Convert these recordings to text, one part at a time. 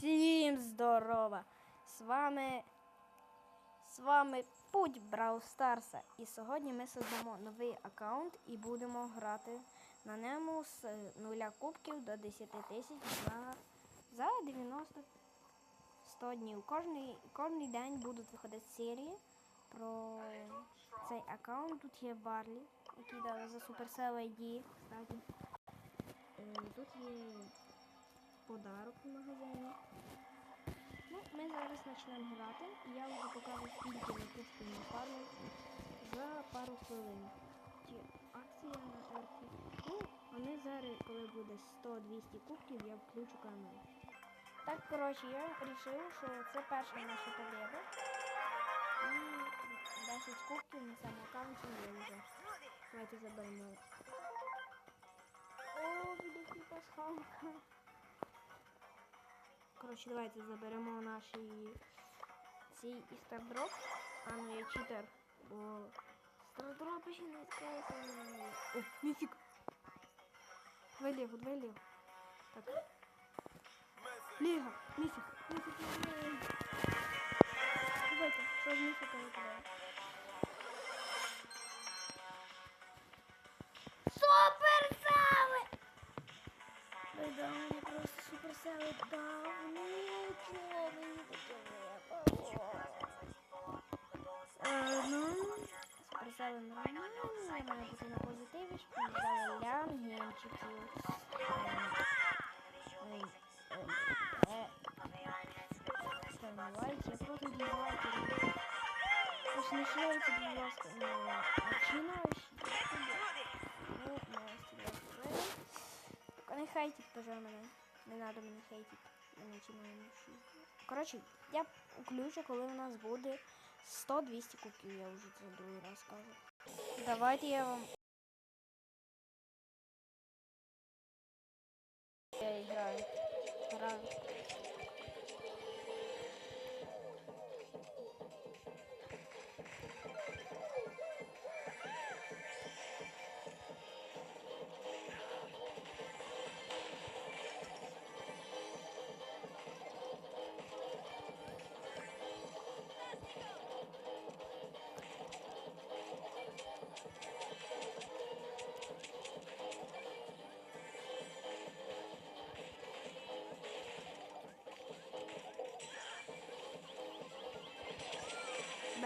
Всім здорова! З вами, з вами Путь Брау Старса. І сьогодні ми создамо новий аккаунт і будемо грати на ньому з нуля кубків до 10 тисяч за, за 90 100 днів. Кожний, кожний день будуть виходити серії про цей аккаунт. Тут є Барлі, який дали за Supercell ID. Е, Тут є подарок в магазині. Ну, ми зараз почнемо грати, я вже покажу, скільки ми кубків нафармив за пару хвилин. Ті акція на ерці. Ну, ми зараз, коли буде 100-200 кубків, я включу камеру. Так, коротше, я вирішив, що це перша наша победа. І 10 кубків на цьому аккаунті є вже. Давайте заберемо. О, буде пасхалка. Коротше, давайте заберемо наші цей і стардроп. А ну я читер, бо стардропи ще не відкрилися. О, міфік. Давай лігу, давай лігу. Так. Ліга, міфік, міфік, міфік. Давайте, що з міфіка випадає? Суперсели! Ой, да, мені просто суперсели дав. Нічого суперсели нормально, я маю бути на позитиві, дали лян, генчиків. Ставимо лайки, я просто не лайки. Тож не шлейте, будь ласка, на очинаш. Ну, настя, Только не хейтіть, тоже мене. Не надо мене хейтити. Я починаю мушу. Коротше, я включу, коли у нас буде 100-200 кубків, я вже це другий раз кажу. Давайте я вам. Я граю. Граю.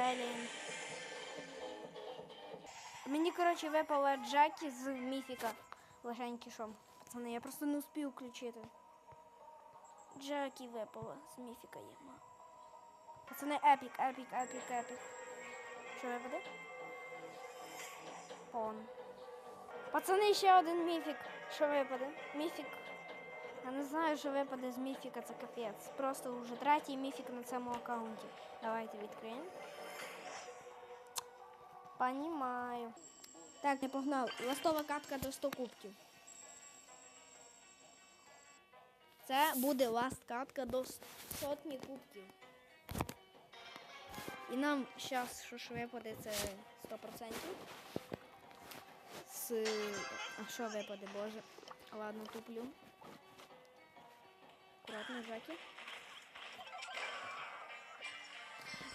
Блін. Мені, коротше, випала Джекі з міфіка. Легенький шом. Пацани, я просто не успів включити. Джекі випала з міфіка єма. Пацани, епік, епік, епік, епік. Що випаде? Он. Пацани, ще один міфік. Що випаде? Міфік. Я не знаю, що випаде з міфіка, це капець. Просто вже третій міфік на цьому аккаунті. Давайте відкриємо. Понімаю. Так, не погнав. Ластова катка до 100 кубків. Це буде ласт катка до сотні кубків. І нам зараз що ж випаде, це 100%. З... А що випаде, боже? Ладно, туплю. Аккуратно, Жаки.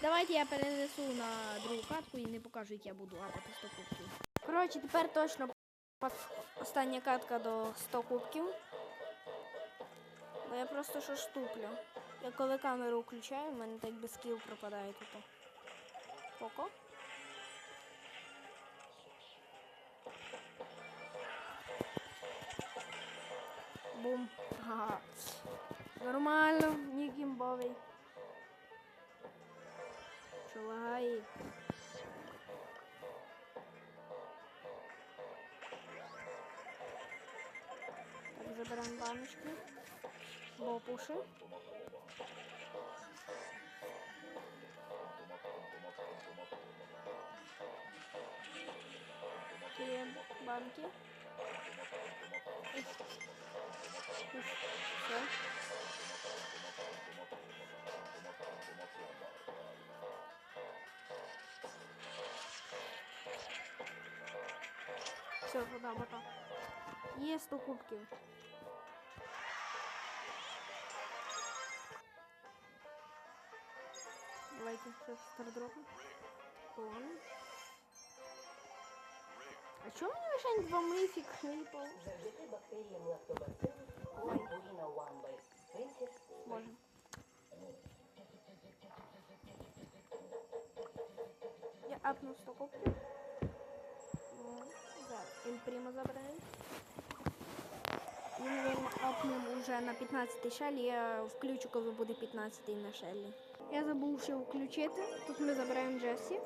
Давайте я перенесу на другу катку і не покажу, як я буду лапати 100 кубків. Коротше, тепер точно остання катка до 100 кубків. Бо я просто що штуплю. Я коли камеру включаю, в мене так би скіл пропадає тут. Коко. Бум. Ага. Нормально, ні гімбовий. Що лагає? Так, заберемо баночки. Бопуши. Такі банки. Ось. Ось. Все. Все, вода, вода. Є 100 кубків. давайте щось стардропом. Вон. А чому мені лише два мифік випав? Завдяки бактеріям лактобацилус Лангуріна One by Princess Можем. Я апнув 100 кубків. Імпримо забираємо. Ми, наверное, апнемо вже на 15 шелі. Я включу, коли буде 15 на шелі. Я забув ще включити. Тут ми забираємо Джесі.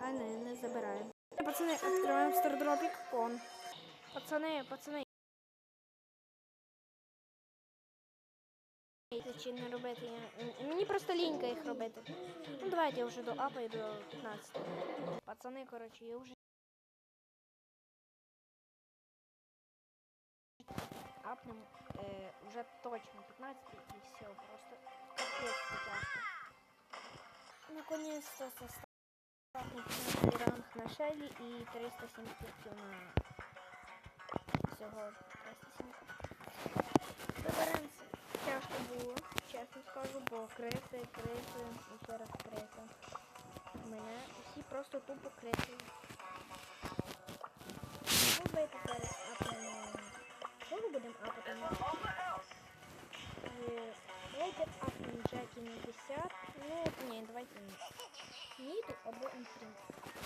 А не, не забираємо. Пацани, відкриваємо стардропік. Кон. Пацани, пацани. Чи не робити? Мені просто лінька їх робити. Ну давайте я вже до апа і до 15. Пацани, коротше, я вже. Е, вже точно 15 і все, просто капець це тяжко. Наконец-то составний 15 ранг на шелі і 370 на всього 370. Виберемося. Тяжко було, чесно скажу, бо криси, криси і ще раз криси. Мене всі просто тупо криси. Ну, бити зараз апнемо. Кого будемо апати? Давайте апнемо Джекі на 50. Ну, ні, давайте Ніту або інстрінг.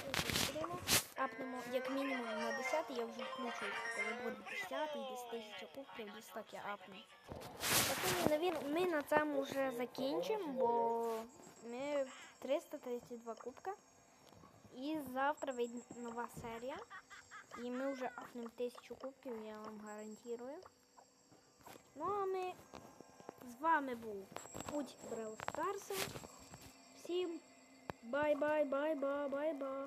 Інстрінг. Апнемо як мінімум на 10, я вже включу, коли буде 10 і десь 1000 кубків, десь так я апну. Навір- ми на цьому вже закінчимо, бо ми 332 кубка. І завтра вийде нова серія. І ми вже апнемо 1000 кубків, я вам гарантую. Ну а ми з вами був Путь Брел Старса. Всім бай-бай, бай-бай, бай-бай.